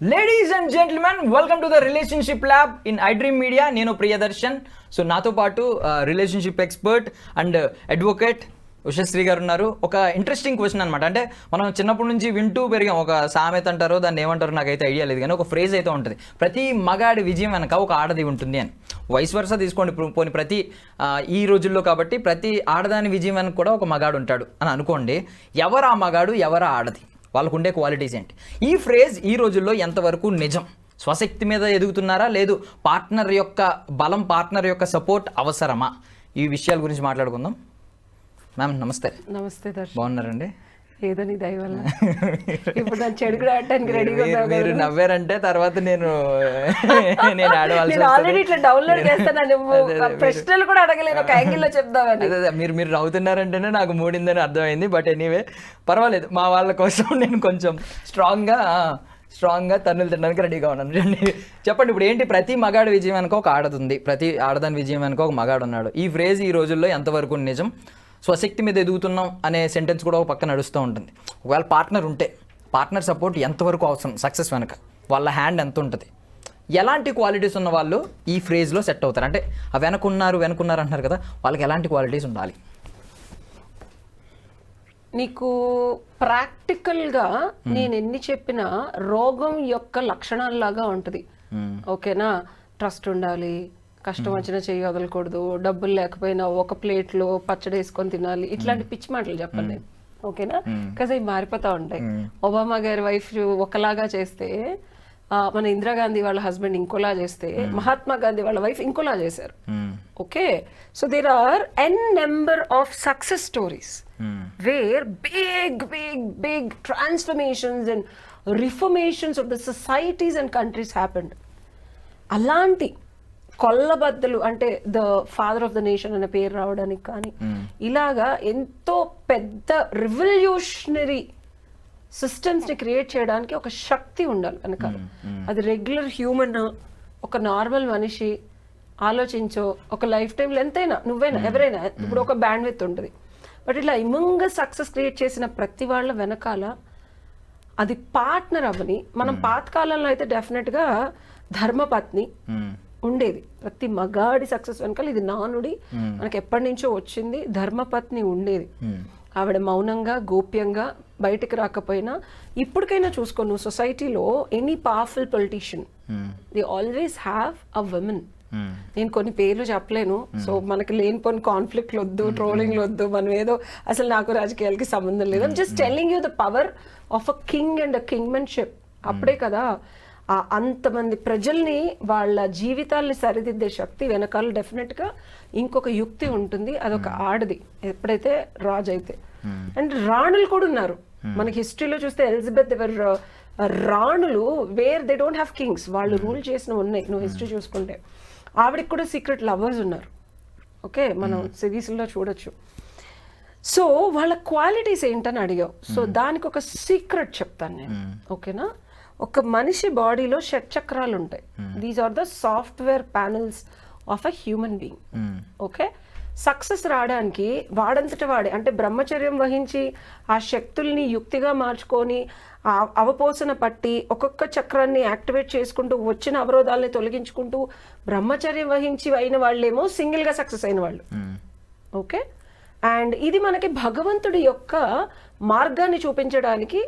Ladies and gentlemen welcome to the relationship lab in I dream media నేను Priyadarshan. So నాతో పాటు relationship expert and advocate Ushasri garu ఉన్నారు. ఒక interesting question అనమాట అంటే మనం చిన్నప్పటి నుంచి వింటూ పెరిగాం. ఒక సామెత అంటారో దాన్ని ఏమంటారో నాకైతే ఐడియా లేదు. కానీ ఒక ఫ్రేజ్ అయితే ఉంటుంది. ప్రతి మగాడి విజయం వెనక ఒక ఆడది ఉంటుంది అని. వయసు వరుస తీసుకోండి. పోని ప్రతి ఈ రోజుల్లో కాబట్టి ప్రతి ఆడదాని విజయం వెనక కూడా ఒక మగాడు ఉంటాడు అని అనుకోండి. ఎవరు ఆ మగాడు? ఎవరు ఆడది? వాళ్ళకు ఉండే క్వాలిటీస్ ఏంటి? ఈ ఫ్రేజ్ ఈ రోజుల్లో ఎంతవరకు నిజం? స్వశక్తి మీద ఎదుగుతున్నారా? లేదు పార్ట్నర్ యొక్క బలం పార్ట్నర్ యొక్క సపోర్ట్ అవసరమా? ఈ విషయాల గురించి మాట్లాడుకుందాం. మ్యామ్ నమస్తే. నమస్తే బాగున్నారండి? ఏదో నీ దయ వల్ల. ఇప్పుడు నన్ను చెడుకు ఆడటానికి రెడీగా మీరు-. నవ్వారంటే తర్వాత నేను నేను ఆడవలసి నేను ఆల్రెడీ ఇట్లా డౌన్లోడ్ చేస్తాను నువ్వు? ప్రశ్నలు కూడా అడగలేను ఒక యాంగిల్లో చెప్దామని. అదే మీరు మీరు నవ్వుతున్నారంటేనే నాకు మూడిందని అర్థమైంది బట్ ఎనీవే పర్వాలేదు మా వాళ్ళ కోసం నేను కొంచెం స్ట్రాంగ్గా స్ట్రాంగ్గా తన్నులు తినడానికి రెడీగా ఉన్నాను. రండి. చెప్పండి ఇప్పుడు ఏంటి ప్రతి మగాడి విజయం వెనక ఒక ఆడది ఉంది ప్రతి ఆడదాని విజయం వెనక ఒక మగాడు ఉన్నాడు. ఈ ఫ్రేజ్ ఈ రోజుల్లో ఎంతవరకు నిజం? స్వశక్తి మీద ఎదుగుతున్నాం అనే సెంటెన్స్ కూడా ఒక పక్క నడుస్తూ ఉంటుంది. ఒకవేళ పార్ట్నర్ ఉంటే పార్ట్నర్ సపోర్ట్ ఎంతవరకు అవసరం? సక్సెస్ వెనక. వాళ్ళ హ్యాండ్ ఎంత ఉంటుంది? ఎలాంటి క్వాలిటీస్ ఉన్న వాళ్ళు ఈ ఫ్రేజ్లో సెట్ అవుతారు? అంటే ఆ వెనకున్నారు వెనకున్నారు అంటున్నారు కదా వాళ్ళకి ఎలాంటి క్వాలిటీస్ ఉండాలి? నీకు ప్రాక్టికల్గా నేను ఎన్ని చెప్పినా రోగం యొక్క లక్షణాలలాగా ఉంటది. ఓకేనా? ట్రస్ట్ ఉండాలి కష్టం వచ్చినా చెయ్యి వదలకూడదు డబ్బులు లేకపోయినా ఒక ప్లేట్లో పచ్చడి వేసుకొని తినాలి. ఇట్లాంటి పిచ్చి మాటలు చెప్పండి. నేను ఓకేనా? కదా అవి మారిపోతా ఉంటాయి. ఒబామా గారి వైఫ్ ఒకలాగా చేస్తే మన ఇందిరాగాంధీ వాళ్ళ హస్బెండ్ ఇంకోలా చేస్తే మహాత్మా గాంధీ వాళ్ళ వైఫ్ ఇంకోలా చేశారు. Okay? So there are an number of success stories where big big big transformations and reformations of the societies and countries happened అలాంటి కొల్లబద్దలు అంటే the father of the nation అనే పేరు రావడానికి కానీ ఇలాగా ఎంతో పెద్ద రివల్యూషనరీ సిస్టమ్స్ని క్రియేట్ చేయడానికి ఒక శక్తి ఉండాలి వెనకాల. అది రెగ్యులర్ హ్యూమన్ ఒక నార్మల్ మనిషి ఆలోచించో ఒక లైఫ్ టైంలో ఎంతైనా నువ్వైనా ఎవరైనా ఇప్పుడు ఒక బ్యాండ్ విత్ ఉంటుంది. బట్ ఇట్లా ఇమంగ సక్సెస్ క్రియేట్ చేసిన ప్రతి వాళ్ళ వెనకాల అది పార్ట్నర్ అవ్వని మనం పాతకాలంలో అయితే డెఫినెట్గా ధర్మపత్ని ఉండేది. ప్రతి మగాడి సక్సెస్ వెనకాల ఇది నానుడి. మనకి ఎప్పటి నుంచో వచ్చింది ధర్మపత్ని ఉండేది. ఆవిడ మౌనంగా గోప్యంగా బయటకు రాకపోయినా ఇప్పటికైనా చూసుకో నువ్వు సొసైటీలో any powerful politician the always have a women నేను కొన్ని పేర్లు చెప్పలేను. సో మనకి లేనిపోని కాన్ఫ్లిక్ట్లు వద్దు ట్రోలింగ్లు వద్దు మనం ఏదో అసలు నాకు రాజకీయాలకి సంబంధం లేదు. Just telling you the power of a king and a kingmanship అప్పుడే కదా అంతమంది ప్రజల్ని వాళ్ళ జీవితాల్ని సరిదిద్దే శక్తి వెనకాల డెఫినెట్గా ఇంకొక యుక్తి ఉంటుంది. అదొక ఆడది. ఎప్పుడైతే రాజు అయితే అండ్ రాణులు కూడా ఉన్నారు. మనకి హిస్టరీలో చూస్తే ఎలిజబెత్ ఎవర్ రాణులు where they don't have kings. వాళ్ళు రూల్ చేసిన ఉన్నాయి. నువ్వు హిస్టరీ చూసుకుంటే. ఆవిడకి కూడా సీక్రెట్ లవర్స్ ఉన్నారు. ఓకే? మనం సిరీస్లో చూడొచ్చు. సో వాళ్ళ క్వాలిటీస్ ఏంటని అడిగావు. సో దానికి ఒక సీక్రెట్ చెప్తాను నేను. ఓకేనా? ఒక మనిషి బాడీలో షట్ చక్రాలు ఉంటాయి these are the software panels of a human being okay success రావడానికి వాడంతట వాడే అంటే బ్రహ్మచర్యం వహించి ఆ శక్తుల్ని యుక్తిగా మార్చుకొని ఆ అవపోసన పట్టి ఒక్కొక్క చక్రాన్ని యాక్టివేట్ చేసుకుంటూ వచ్చిన అవరోధాలని తొలగించుకుంటూ బ్రహ్మచర్యం వహించి అయిన వాళ్ళేమో సింగిల్గా సక్సెస్ అయిన వాళ్ళు. ఓకే అండ్ ఇది మనకి భగవంతుడి యొక్క మార్గాన్ని చూపించడానికి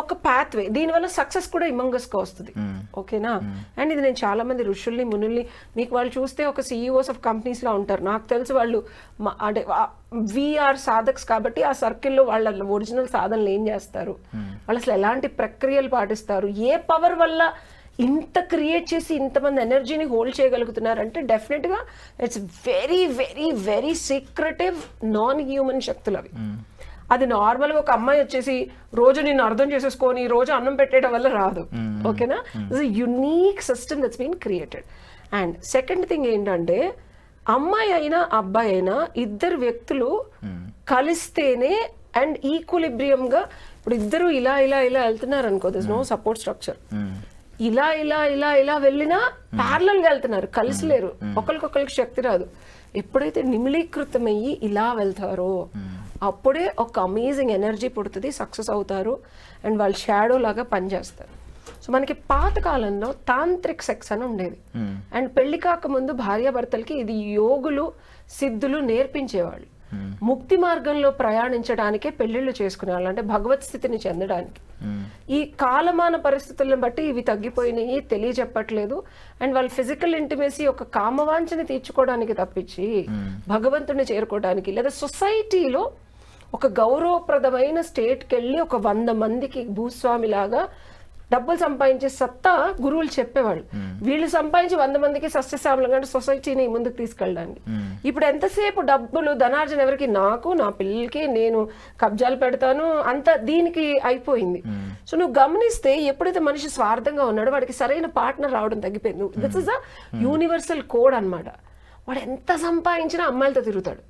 ఒక పాత్వే దీనివల్ల సక్సెస్ కూడా ఇమంగస్గా వస్తుంది. ఓకేనా? అండ్ ఇది నేను చాలా మంది ఋషుల్ని మునుల్ని మీకు వాళ్ళు చూస్తే ఒక సిఇఓస్ ఆఫ్ కంపెనీస్ లా ఉంటారు. నాకు తెలిసి వాళ్ళు అంటే విఆర్ సాధక్స్ కాబట్టి ఆ సర్కిల్లో వాళ్ళ ఒరిజినల్ సాధనలు ఏం చేస్తారు? వాళ్ళు అసలు ఎలాంటి ప్రక్రియలు పాటిస్తారు? ఏ పవర్ వల్ల ఇంత క్రియేట్ చేసి ఇంతమంది ఎనర్జీని హోల్డ్ చేయగలుగుతున్నారంటే డెఫినెట్గా it's very very very secretive non human శక్తులు అవి. అది నార్మల్గా ఒక అమ్మాయి వచ్చేసి రోజు నిన్ను అర్థం చేసేసుకొని రోజు అన్నం పెట్టేయడం వల్ల రాదు. ఓకేనా? It's unique system that's been created and second thing ఏంటంటే అమ్మాయి అయినా అబ్బాయి అయినా ఇద్దరు వ్యక్తులు కలిస్తేనే అండ్ ఈక్వలిబ్రియంగా ఇప్పుడు ఇద్దరు ఇలా ఇలా ఇలా వెళ్తున్నారు అనుకో దిస్ నో సపోర్ట్ స్ట్రక్చర్ ఇలా ఇలా ఇలా ఇలా వెళ్ళినా ప్యారలల్గా వెళ్తున్నారు కలిసి లేరు ఒకరికొకరికి శక్తి రాదు. ఎప్పుడైతే నిమిలీకృతమయ్యి ఇలా వెళ్తారో అప్పుడే ఒక అమేజింగ్ ఎనర్జీ పుడుతుంది సక్సెస్ అవుతారు అండ్ వాళ్ళు షాడో లాగా పనిచేస్తారు. సో మనకి పాత కాలంలో తాంత్రిక్ సెక్స్ అని ఉండేది. అండ్ పెళ్ళి కాకముందు భార్యాభర్తలకి ఇది యోగులు సిద్ధులు నేర్పించేవాళ్ళు. ముక్తి మార్గంలో ప్రయాణించడానికే పెళ్ళిళ్ళు చేసుకునేవాళ్ళు అంటే భగవత్ స్థితిని చెందడానికి. ఈ కాలమాన పరిస్థితులను బట్టి ఇవి తగ్గిపోయినాయి తెలియజెప్పట్లేదు. అండ్ వాళ్ళ ఫిజికల్ ఇంటిమేసీ ఒక కామవాంఛని తీర్చుకోవడానికి తప్పించి భగవంతుని చేరుకోవడానికి లేదా సొసైటీలో ఒక గౌరవప్రదమైన స్టేట్కి వెళ్ళి ఒక వంద మందికి భూస్వామి లాగా డబ్బులు సంపాదించే సత్తా గురువులు చెప్పేవాళ్ళు. వీళ్ళు సంపాదించి వంద మందికి సస్యశ్యామలంగా అంటే సొసైటీని ముందుకు తీసుకెళ్ళడానికి. ఇప్పుడు ఎంతసేపు డబ్బులు ధనార్జన ఎవరికి? నాకు నా పిల్లలకి నేను కబ్జాలు పెడతాను. అంత దీనికి అయిపోయింది. సో నువ్వు గమనిస్తే ఎప్పుడైతే మనిషి స్వార్థంగా ఉన్నాడో వాడికి సరైన పార్ట్నర్ రావడం తగ్గిపోయింది. This is a universal code అన్నమాట. వాడు ఎంత సంపాదించినా అమ్మాయిలతో తిరుగుతాడు.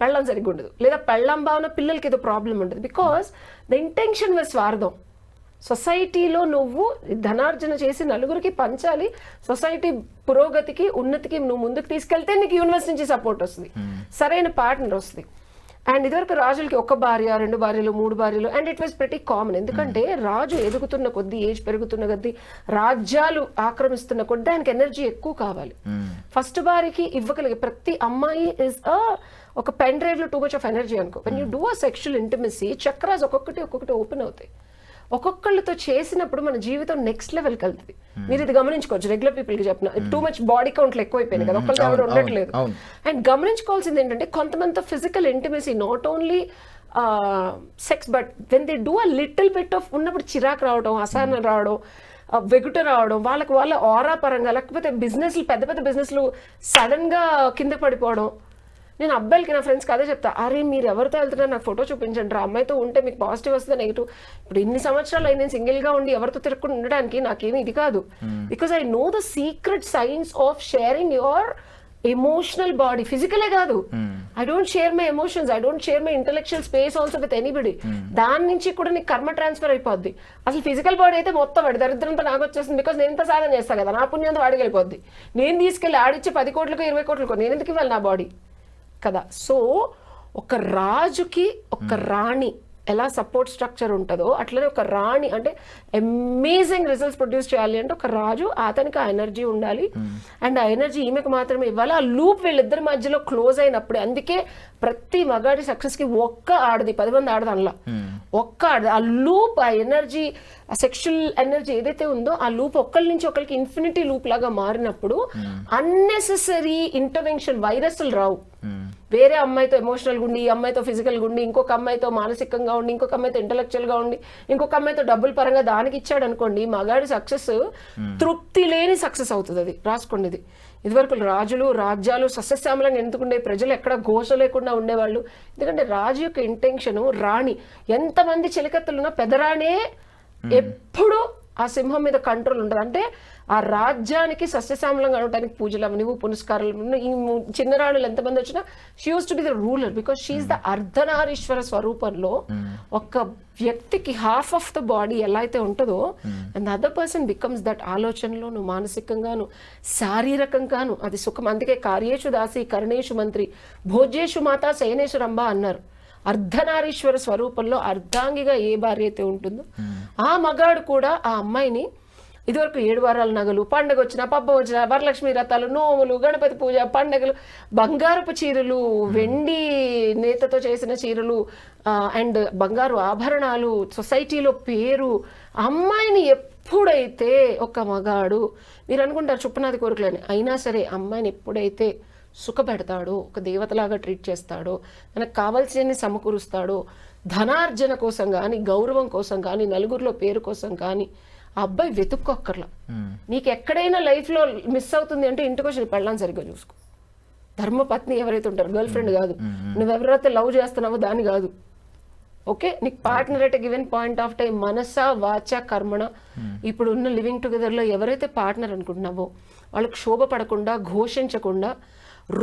పెళ్ళం సరిగ్గా ఉండదు. లేదా పెళ్ళం భావన పిల్లలకి ఏదో ప్రాబ్లం ఉంటుంది. బికాస్ ద ఇంటెన్షన్ వాజ్ స్వార్థం. సొసైటీలో నువ్వు ధనార్జన చేసి నలుగురికి పంచాలి. సొసైటీ పురోగతికి ఉన్నతికి నువ్వు ముందుకు తీసుకెళ్తే నీకు యూనివర్స్ నుంచి సపోర్ట్ వస్తుంది. సరైన పార్ట్నర్ వస్తుంది. అండ్ ఇదివరకు రాజులకి ఒక భార్య రెండు భార్యలు మూడు భార్యలు and it was pretty common ఎందుకంటే రాజు ఎదుగుతున్న కొద్దీ ఏజ్ పెరుగుతున్న కొద్దీ రాజ్యాలు ఆక్రమిస్తున్న కొద్దీ ఆయనకి ఎనర్జీ ఎక్కువ కావాలి. ఫస్ట్ భార్యకి ఇవ్వగలిగే ప్రతి అమ్మాయి ఇస్ అ ఒక పెన్ డ్రైవ్లో టూ మచ్ ఆఫ్ ఎనర్జీ అనుకో. When you do a sexual intimacy chakras ఒక్కొక్కటి ఒక్కొక్కటి ఓపెన్ అవుతాయి. ఒక్కొక్కళ్ళతో చేసినప్పుడు మన జీవితం నెక్స్ట్ లెవెల్కి వెళ్తుంది మీరు ఇది గమనించుకోవచ్చు. రెగ్యులర్ పీపుల్కి చెప్పిన. టూ మచ్ బాడీ కౌంట్లు ఎక్కువైపోయినాయి కదా. ఒక్కరికి ఎవరు ఉండట్లేదు. అండ్ గమనించుకోవాల్సింది ఏంటంటే కొంతమంది physical intimacy not only sex but when they do a little bit of ఉన్నప్పుడు చిరాకు రావడం అసహనం రావడం ఆ, వెగుట రావడం వాళ్ళకి వాళ్ళ ఆరా పరంగా లేకపోతే బిజినెస్లు పెద్ద పెద్ద బిజినెస్లు సడన్గా కింద పడిపోవడం నేను అబ్బాయిలకి నా ఫ్రెండ్స్కి అదే చెప్తా అరే మీరు ఎవరితో వెళ్తున్నారు? నాకు ఫోటో చూపించండి రా. అమ్మాయితో ఉంటే మీకు పాజిటివ్ వస్తుంది నెగిటివ్ ఇప్పుడు ఇన్ని సంవత్సరాలు నేను single గా ఉండి ఎవరితో తిరగకుండా ఉండడానికి నాకేమీ ఇది కాదు. Because I know the secret science of sharing your emotional body ఫిజికలే కాదు. I don't share my emotions I don't share my intellectual space also with anybody దాని నుంచి కూడా నీకు కర్మ ట్రాన్స్ఫర్ అయిపోద్ది. అసలు ఫిజికల్ బాడీ అయితే మొత్తం వాడి దరిద్రంతో నాకు వచ్చేస్తుంది. బికాస్ నేను ఇంత సాధన చేస్తాను కదా నా పుణ్యంతో వాడికి వెళ్ళిపోద్ది. నేను తీసుకెళ్ళి ఆడిచ్చే పది కోట్లకు ఇరవై కోట్లకు నేను ఎందుకు ఇవ్వాలి నా బాడీ కదా. సో ఒక రాజుకి ఒక రాణి ఎలా సపోర్ట్ స్ట్రక్చర్ ఉంటుందో అట్లనే ఒక రాణి అంటే అమేజింగ్ రిజల్ట్స్ ప్రొడ్యూస్ చేయాలి అంటే ఒక రాజు అతనికి ఆ ఎనర్జీ ఉండాలి. అండ్ ఆ ఎనర్జీ ఈమెకు మాత్రమే ఇవ్వాలి. ఆ లూప్ వీళ్ళిద్దరి మధ్యలో క్లోజ్ అయినప్పుడు అందుకే ప్రతి మగాడి సక్సెస్కి ఒక్క ఆడది పది మంది ఆడదు అందులో ఒక్క ఆడది. ఆ లూప్ ఆ ఎనర్జీ ఆ సెక్షువల్ ఎనర్జీ ఏదైతే ఉందో ఆ లూప్ ఒకళ్ళ నుంచి ఒకరికి ఇన్ఫినిటీ లూప్ లాగా మారినప్పుడు అన్నెసెసరీ ఇంటర్వెన్షన్ వైరస్లు రావు. వేరే అమ్మాయితో ఎమోషనల్గా ఉండి ఈ అమ్మాయితో ఫిజికల్గా ఉండి ఇంకొక అమ్మాయితో మానసికంగా ఉండి ఇంకొక అమ్మాయితో ఇంటలెక్చువల్గా ఉండి ఇంకొక అమ్మాయితో డబ్బుల పరంగా దానికి ఇచ్చాడు అనుకోండి మగాడి సక్సెస్ తృప్తి లేని సక్సెస్ అవుతుంది అది రాసుకోండి ఇది ఇదివరకు రాజులు రాజ్యాలు సస్యశ్యామలంగా ఎందుకుండే ప్రజలు ఎక్కడ ఘోష లేకుండా ఉండేవాళ్ళు. ఎందుకంటే రాజు యొక్క ఇంటెన్షన్ రాణి ఎంతమంది చిలకత్తులున్నా పెదరాణే ఎప్పుడు ఆ సింహం మీద కంట్రోల్ ఉండదు. అంటే ఆ రాజ్యానికి సస్యశ్యామలంగా ఉండటానికి పూజలు అవనివు పునస్కారాలు ఈ ము- చిన్న రాణులు ఎంతమంది వచ్చినా she uses to be the ruler because she is the Ardhanarishvara స్వరూపంలో ఒక వ్యక్తికి హాఫ్ ఆఫ్ ద బాడీ ఎలా అయితే ఉంటుందో and other person becomes that ఆలోచనలోను మానసికంగాను శారీరకంగాను. అది సుఖం. అందుకే కార్యేషు దాసి కర్ణేషు మంత్రి భోజేషు మాత శయనేషు రంభ అన్నారు. అర్ధనారీశ్వర స్వరూపంలో అర్ధాంగిగా ఏ భార్య అయితే ఉంటుందో ఆ మగాడు కూడా ఆ అమ్మాయిని ఇదివరకు ఏడు వారాల నగలు పండగ వచ్చిన పబ్బ వచ్చిన వరలక్ష్మి రథాలు నోములు గణపతి పూజ పండగలు బంగారపు చీరలు వెండి నేతతో చేసిన చీరలు అండ్ బంగారు ఆభరణాలు సొసైటీలో పేరు అమ్మాయిని ఎప్పుడైతే ఒక మగాడు మీరు అనుకుంటారు చుప్పనాది కోరికలని అయినా సరే అమ్మాయిని ఎప్పుడైతే సుఖపెడతాడో ఒక దేవతలాగా ట్రీట్ చేస్తాడో మనకు కావాల్సినవి సమకూరుస్తాడో ధనార్జన కోసం కానీ గౌరవం కోసం కానీ నలుగురిలో పేరు కోసం కానీ అబ్బాయి వెతుక్కోక్కర్లా. నీకు ఎక్కడైనా లైఫ్లో మిస్ అవుతుంది అంటే ఇంటికి వచ్చి నీ పెళ్ళాన్ని సరిగ్గా చూసుకో. ధర్మపత్ని ఎవరైతే ఉంటారో గర్ల్ ఫ్రెండ్ కాదు. నువ్వు ఎవరైతే లవ్ చేస్తున్నావో దాని కాదు. ఓకే? నీకు partner at given point of time మనస వాచ కర్మణ. ఇప్పుడు ఉన్న లివింగ్ టుగెదర్లో ఎవరైతే పార్ట్నర్ అనుకుంటున్నావో వాళ్ళకి శోభ పడకుండా ఘోషించకుండా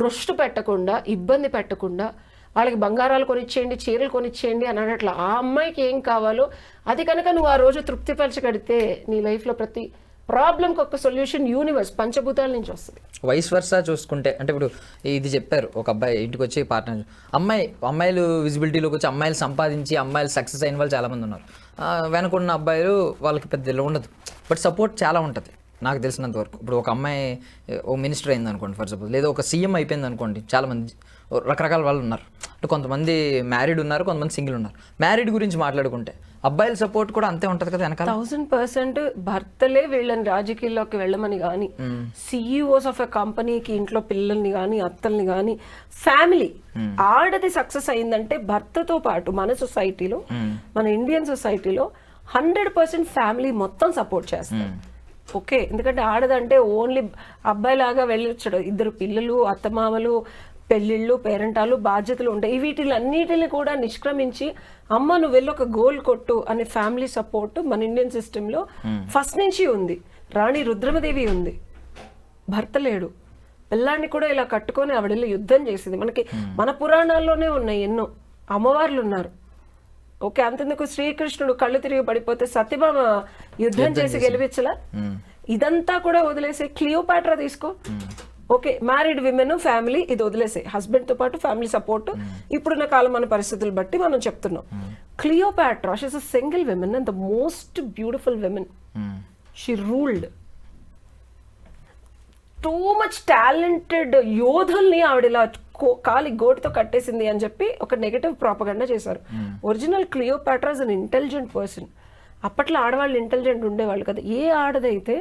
రొష్టు పెట్టకుండా ఇబ్బంది పెట్టకుండా వాళ్ళకి బంగారాలు కొనిచ్చేయండి చీరలు కొనిచ్చేయండి అని అనట్ల ఆ అమ్మాయికి ఏం కావాలో అది కనుక నువ్వు ఆ రోజు తృప్తిపరచగడితే నీ లైఫ్లో ప్రతి ప్రాబ్లంకి ఒక సొల్యూషన్ యూనివర్స్ పంచభూతాల నుంచి వస్తుంది. వైస్ వరుస చూసుకుంటే అంటే ఇప్పుడు ఇది చెప్పారు ఒక అబ్బాయి ఇంటికి వచ్చి పార్ట్నర్ అమ్మాయి అమ్మాయిలు విజిబిలిటీలోకి వచ్చి అమ్మాయిలు సంపాదించి అమ్మాయిలు సక్సెస్ అయిన వాళ్ళు చాలామంది ఉన్నారు. వెనకున్న అబ్బాయిలు వాళ్ళకి పెద్ద ఇలా ఉండదు. బట్ సపోర్ట్ చాలా ఉంటుంది నాకు తెలిసినంత వరకు. ఇప్పుడు ఒక అమ్మాయి ఓ మినిస్టర్ అయింది అనుకోండి ఫర్ సపోజ్ లేదా ఒక సీఎం అయిపోయింది అనుకోండి చాలామంది రకరకాల వాళ్ళు ఉన్నారు. కొంతమంది మ్యారీడ్ ఉన్నారు కొంతమంది సింగిల్ ఉన్నారు. మ్యారీడ్ గురించి మాట్లాడుకుంటే అబ్బాయిల సపోర్ట్ కూడా అంతే ఉంటుంది కదా వెనకాల? థౌసండ్ పర్సెంట్ భర్తలే వీళ్ళని రాజకీయాల్లోకి వెళ్ళమని కానీ సిఇఓస్ ఆఫ్ ఎ కంపెనీకి ఇంట్లో పిల్లల్ని కానీ అత్తల్ని కానీ ఫ్యామిలీ ఆడది సక్సెస్ అయిందంటే భర్తతో పాటు మన సొసైటీలో మన ఇండియన్ సొసైటీలో హండ్రెడ్ పర్సెంట్ ఫ్యామిలీ మొత్తం సపోర్ట్ చేస్తారు. ఓకే ఎందుకంటే ఆడదంటే ఓన్లీ అబ్బాయిలాగా వెళ్ళొచ్చాడు ఇద్దరు పిల్లలు అత్తమామలు పెళ్ళిళ్ళు పేరెంటాలు బాధ్యతలు ఉంటాయి వీటిలన్నిటిని కూడా నిష్క్రమించి అమ్మ నువ్వు వెళ్ళి ఒక గోల్ కొట్టు అనే ఫ్యామిలీ సపోర్ట్ మన ఇండియన్ సిస్టంలో ఫస్ట్ నుంచి ఉంది. రాణి రుద్రమదేవి ఉంది. భర్త లేడు. పిల్లాన్ని కూడా ఇలా కట్టుకొని ఆవిడ యుద్ధం చేసింది. మనకి మన పురాణాల్లోనే ఉన్నాయి ఎన్నో. అమ్మవార్లు ఉన్నారు. ఓకే అంతెందుకు? శ్రీకృష్ణుడు కళ్ళు తిరిగి పడిపోతే సత్యభామ యుద్ధం చేసి గెలిపించలా? ఇదంతా కూడా వదిలేసే క్లియోపాట్రా తీసుకో. ఓకే మ్యారీడ్ విమెన్ ఫ్యామిలీ ఇది వదిలేసే హస్బెండ్తో పాటు ఫ్యామిలీ సపోర్ట్ ఇప్పుడున్న కాలమాన పరిస్థితులు బట్టి మనం చెప్తున్నాం. Cleopatra she's a single women and the most beautiful women. She ruled too much talented యోధుల్ని ఆవిడ ఇలా కాలి గోటితో కట్టేసింది అని చెప్పి ఒక నెగటివ్ ప్రాపగండా చేశారు. Original Cleopatra's an intelligent person అప్పట్లో ఆడవాళ్ళు ఇంటెలిజెంట్ ఉండేవాళ్ళు కదా. ఏ ఆడదైతే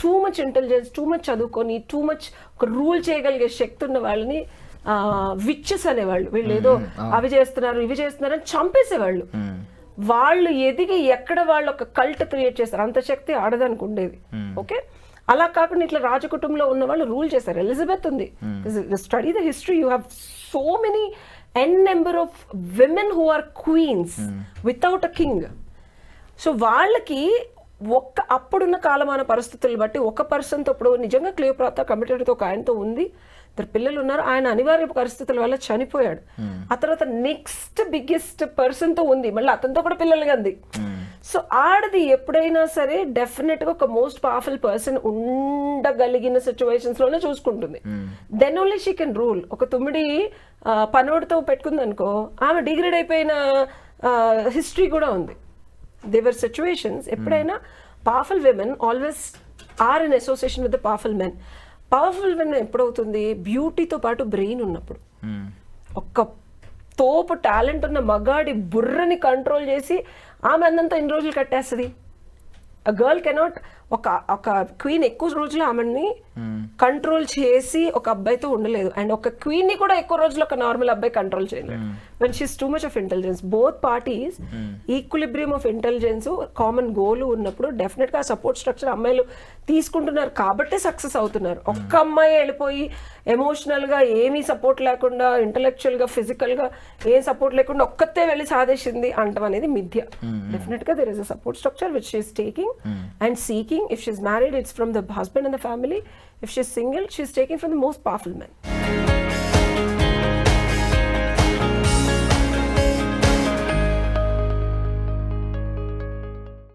too much intelligence too much చదువుకొని టూ మచ్ ఒక రూల్ చేయగలిగే శక్తి ఉన్న వాళ్ళని విచ్చెస్ అనేవాళ్ళు వీళ్ళు ఏదో అవి చేస్తున్నారు ఇవి చేస్తున్నారు అని చంపేసేవాళ్ళు వాళ్ళు ఎదిగి ఎక్కడ వాళ్ళు ఒక కల్ట్ క్రియేట్ చేస్తారు అంత శక్తి ఆడదానికి ఉండేది. ఓకే? అలా కాకుండా ఇట్లా రాజకుటుంబంలో ఉన్న వాళ్ళు రూల్ చేశారు. ఎలిజబెత్ ఉంది. Study the history you have so many n number of women who are queens without a king so వాళ్ళకి ఒక్క అప్పుడున్న కాలమాన పరిస్థితులను బట్టి ఒక పర్సన్తో ఇప్పుడు నిజంగా క్లియోప్రాత కమిటెడ్తో ఒక ఆయనతో ఉంది. ఇద్దరు పిల్లలు ఉన్నారు ఆయన అనివార్య పరిస్థితుల వల్ల చనిపోయాడు. ఆ తర్వాత నెక్స్ట్ బిగ్గెస్ట్ పర్సన్తో ఉంది. మళ్ళీ అతనితో కూడా పిల్లలు అంది సో ఆడది ఎప్పుడైనా సరే డెఫినెట్గా ఒక మోస్ట్ పవర్ఫుల్ పర్సన్ ఉండగలిగిన సిచ్యువేషన్స్లోనే చూసుకుంటుంది then only she can rule ఒక తుమ్మిడి పనోడితో పెట్టుకుంది అనుకో ఆమె డిగ్రేడ్ అయిపోయిన హిస్టరీ కూడా ఉంది. దేవర్ సిచ్యువేషన్స్ ఎప్పుడైనా powerful women always are in association with the powerful men powerful men ఎప్పుడవుతుంది? బ్యూటీతో పాటు బ్రెయిన్ ఉన్నప్పుడు. మ్మ్. ఒక్క తోపు టాలెంట్ ఉన్న మగాడి బుర్రని కంట్రోల్ చేసి ఆమె అందంతా ఎన్ని రోజులు కట్టేస్తుంది? అ గర్ల్ కెనాట్ ఒక ఒక క్వీన్ ఎక్కువ రోజులు ఆమెని కంట్రోల్ చేసి ఒక అబ్బాయితో ఉండలేదు. అండ్ ఒక క్వీన్ని కూడా ఎక్కువ రోజులు ఒక నార్మల్ అబ్బాయి కంట్రోల్ చేయలేదు. When she's too much of intelligence both parties equilibrium of intelligence common goal ఉన్నప్పుడు డెఫినెట్గా సపోర్ట్ స్ట్రక్చర్ అమ్మాయిలు తీసుకుంటున్నారు. కాబట్టే సక్సెస్ అవుతున్నారు. ఒక్క అమ్మాయి వెళ్ళిపోయి ఎమోషనల్గా ఏమీ సపోర్ట్ లేకుండా ఇంటలెక్చువల్గా ఫిజికల్గా ఏం సపోర్ట్ లేకుండా ఒక్కతే వెళ్ళి సాధేసింది అంటం అనేది మిథ్య డెఫినెట్గా there is a support structure which she's taking and seeking taking, if she's married, it's from the husband and the family. If she's single, she's taking from the most powerful men.